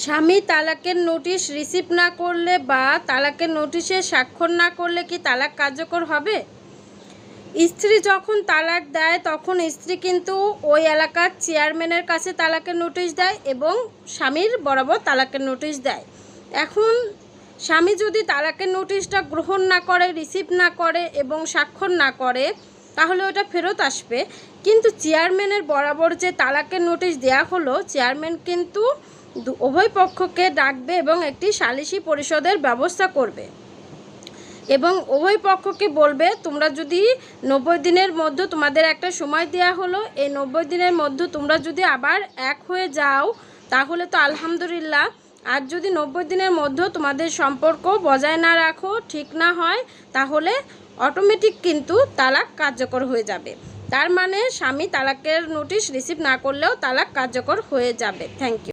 স্বামী তালাকের notice receive না করলে বা তালাকের নোটিশে স্বাক্ষর না করলে কি তালাক কার্যকর হবে? স্ত্রী যখন তালাক দেয়, তখন স্ত্রী কিন্তু ওই এলাকার চেয়ারম্যানের কাছে তালাকের নোটিশ দেয় এবং স্বামীর বরাবর তালাকের নোটিশ দেয়। এখন স্বামী যদি তালাকের নোটিশটা গ্রহণ না করে, রিসিভ না করে এবং স্বাক্ষর না করে তাহলে ওটা ফেরত আসবে। কিন্তু চেয়ারম্যানের বরাবর যে তালাকের নোটিশ দেওয়া হলো, চেয়ারম্যান কিন্তু উভয় পক্ষকে ডাকবে এবং একটি সালিসি পরিষদের ব্যবস্থা করবে। এবং উভয় পক্ষকে বলবে, তোমরা যদি নব্বই দিনের মধ্যে তোমাদের একটা সময় দেওয়া হলো, এই নব্বই দিনের মধ্যে তোমরা যদি আবার এক হয়ে যাও, তাহলে তো আলহামদুলিল্লাহ আর যদি নব্বই দিনের মধ্যে তোমাদের সম্পর্ক বজায় না রাখো, ঠিক না হয়, তাহলে অটোমেটিক কিন্তু তালাক কার্যকর হয়ে যাবে। তার মানে স্বামী তালাকের নোটিশ রিসিভ না করলেও তালাক কার্যকর হয়ে যাবে। Thank you